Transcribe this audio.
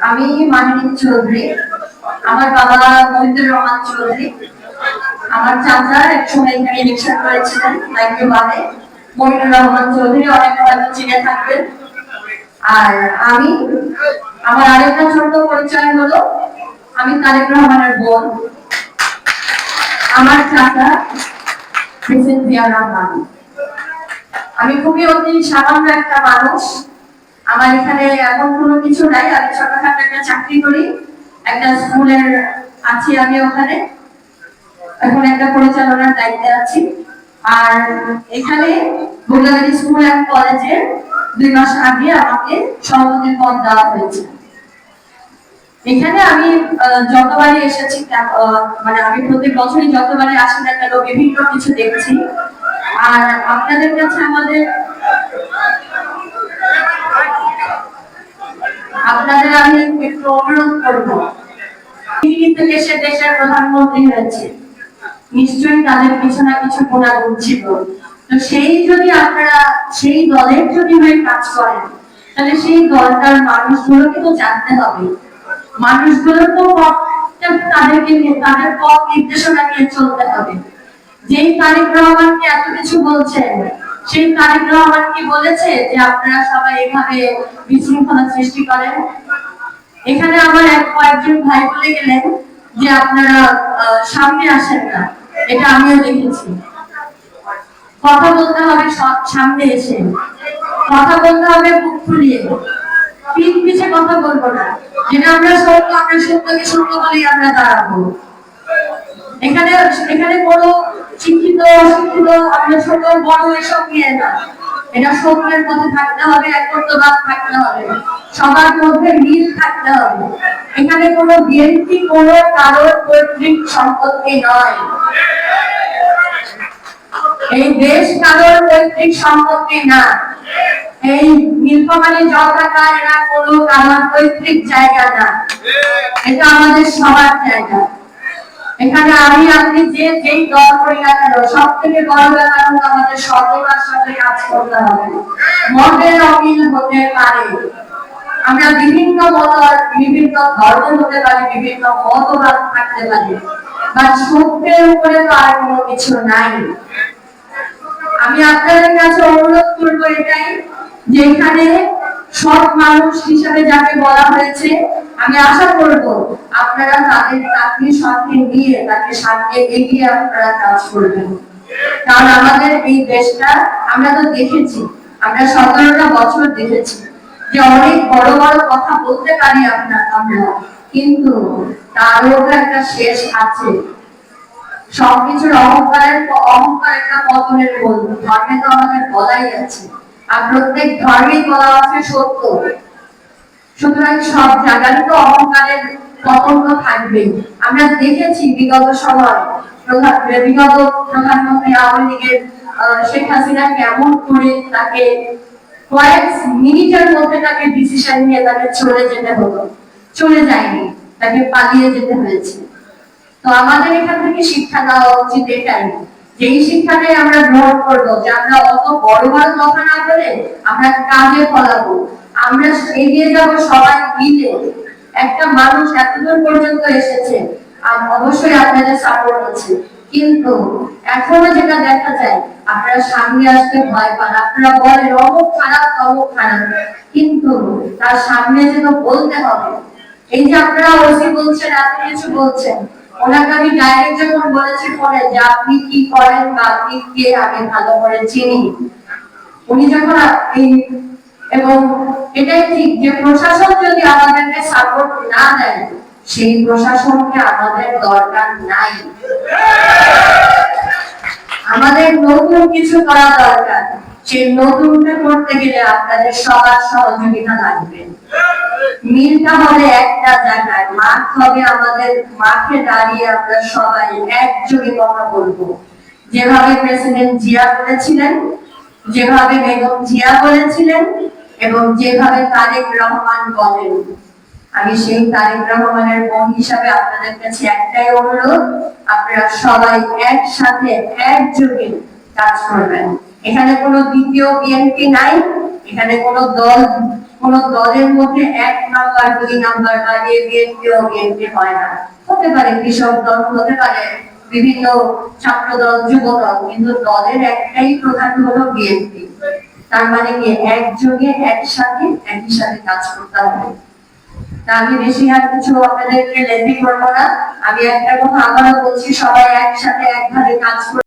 আমি মানিক চৌধুরী। আমার বাবা মহিন্দুর রহমান চৌধুরী। আমার চাচা একসময় এখানে ইলেকশন করেছিলেন হাইদ্রাবাদে মহিনুর রহমান চৌধুরী অনেক হয়তো চিনে থাকবেন। আর আমি, আমার আরেকটা ছোট পরিচয় হলো, আমি তারেক রহমানের বোন। আমার চাচা প্রেসিডেন্ট জিয়া রহমান। আমি খুবই অতি সামান্য একটা মানুষ। আমার এখানে এখন কোনো কিছু নাই। আমি ছোটখাটো একটা চাকরি করি। একটা স্কুলের আছি আমি ওখানে। এখন একটা পরিচালনার দায়িত্বে আছি। আর এখানে বুলাগাড়ি স্কুল অ্যান্ড কলেজে দুই মাস আগে আমাকে সভাপতির পদ দেওয়া হয়েছে। এখানে আমি যতবারই এসেছি মানে আমি প্রতি বছরই যতবারই আসি না কেন, বিভিন্ন কিছু দেখছি। আর আপনাদের কাছে আমাদের আপনাদের আমি একটু অনুরোধ করব। দিল্লি থেকে সে দেশের প্রধানমন্ত্রী হয়েছে নিশ্চয়ই তাদের কিছু না কিছু গুণাগুণ ছিল। তো সেই যদি আপনারা, সেই দলের যদি হয়ে কাজ করেন, তাহলে সেই দলটার মানুষগুলোকে তো জানতে হবে। মানুষগুলো তো তাদেরকে তাদের পথ নির্দেশনা নিয়ে চলতে হবে। যেই তারিক রহমানকে এত কিছু বলছেন সেই তারিক রহমান বলেছে যে আপনারা সবাই এভাবে বিশৃঙ্খলা সৃষ্টি করেন? এখানে আমার এক কয়েকজন ভাই বলে গেলেন যে আপনারা সামনে আসেন না। এটা আমিও দেখেছি। কথা বলতে হবে সামনে এসে। কথা বলতে হবে মুখ খুলিয়ে পিঠ পিছে কথা বলব না। যেটা আমরা সত্য আমরা সত্যকে সত্য বলেই আমরা দাঁড়াবো। এখানে এখানে কোনো শিক্ষিত, অশিক্ষিত আমরা ছোট বড় এসব নিয়ে না। এটা সত্যের মধ্যে থাকতে হবে একত্রবাদ থাকতে হবে। সবার মধ্যে মিল থাকতে হবে। এখানে কোনো বিএনপি, কোনো কারোর পৈতৃক সম্পত্তি নয়। এই দেশ কারোর পৈতৃক সম্পত্তি না। এই নীলফামারী জলঢাকা এরা কোনো কারোর পৈতৃক জায়গা না। এটা আমাদের সবার জায়গা। এখানে আমি আপনি যে যেই দল করি না কেন সব থেকে বড় ব্যাপার হলো আমাদের সততার সাথে কাজ করতে হবে। মতের অমিল হতে পারে। আমরা বিভিন্ন মত বিভিন্ন ধর্ম হতে পারি, বিভিন্ন মতবাদ থাকতে পারি। বা সত্যের উপরে তো আর কোনো কিছু নাই। আমি আপনাদের কাছে অনুরোধ করব এটাই যে এখানে সব মানুষ হিসাবে যাকে বলা হয়েছে, আমি আশা করব আপনারা তাদের তাকে সাথে নিয়ে, তাকে সাথে এগিয়ে আপনারা কাজ করবেন। কারণ আমাদের এই দেশটা, আমরা তো দেখেছি, আমরা সতেরোটা বছর দেখেছি যে অনেক বড় বড় কথা বলতে পারি আপনার আমরা, কিন্তু তারও একটা শেষ আছে। সবকিছুর অহংকারের অহংকার একটা পতনের মূল ধর্মে তো আমাদের বলাই আছে। আর প্রত্যেক ধর্মেই বলা আছে সত্য। সুতরাং সব জায়গায় তো অহংকারের থাকবেই। আমরা দেখেছি বিগত সময় বিগত প্রধানমন্ত্রী আওয়ামী লীগের শেখ হাসিনা কেমন করে তাকে কয়েক মিনিটের মধ্যে তাকে ডিসিশন নিয়ে তাকে চলে যেতে হলো। চলে যায়নি, তাকে পালিয়ে যেতে হয়েছে। তো আমাদের এখান থেকে শিক্ষা দেওয়া উচিত এটাই। যেই শিক্ষাটাই আমরা গ্রহণ করব, যে আমরা অত বড় বড় কথা না বলে আমরা কাজে ফলাবো, আমরা এগিয়ে যাব সবাই মিলে। একটা মানুষ এতদূর পর্যন্ত এসেছে আর অবশ্যই আপনাদের সাপোর্ট আছে। কিন্তু এখনও যেটা দেখা যায়, আপনারা সামনে আসতে ভয় পান, আপনারা বলেন, অমুক খারাপ অমুক খারাপ। কিন্তু তার সামনে যেন বলতে হবে, এই যে আপনারা ওসি বলছেন, এত কিছু বলছেন ওনাকে আমি ডাইরেক্ট যখন বলেছি ফোনে যে আপনি কি করেন বা আপনি কে আগে ভালো করে চিনি। উনি যখন এবং এটাই ঠিক যে প্রশাসন যদি আমাদেরকে সাপোর্ট না দেয়, সেই প্রশাসনকে আমাদের দরকার নাই। আমাদের নতুন কিছু করা দরকার। সেই নতুনটা করতে গেলে আপনাদের সবার সহযোগিতা লাগবে। মিলটা হবে একটা জায়গায়, মাঠ হবে আমাদের মাঠে দাঁড়িয়ে আমরা সবাই একযোগে কথা বলব। যেভাবে প্রেসিডেন্ট জিয়া বলেছিলেন, যেভাবে বেগম জিয়া বলেছিলেন, এবং যেভাবে তারেক রহমান বলেন। আমি সেই তারেক রহমানের বোন হিসাবে আপনাদের কাছে একটাই অনুরোধ, আপনারা সবাই একসাথে একযোগে কাজ করবেন। এখানে কোনো দ্বিতীয় বিএনপি নাই, এখানে কোনো দল, কোন দলের মধ্যে এক নাম্বার, দুই নাম্বার এ বিএনপি ও বিএনপি হয় না। হতে পারে কৃষক দল, হতে পারে বিভিন্ন ছাত্র দল যুব দল কিন্তু দলের একটাই প্রধান হলো বিএনপি তার মানে কি, একযোগে, একসাথে, একই সাথে কাজ করতে হবে। আমি বেশি আর কিছু আপনাদেরকে লেন্দি করব না। আমি একটা কথা আবারও বলছি, সবাই একসাথে একভাবে কাজ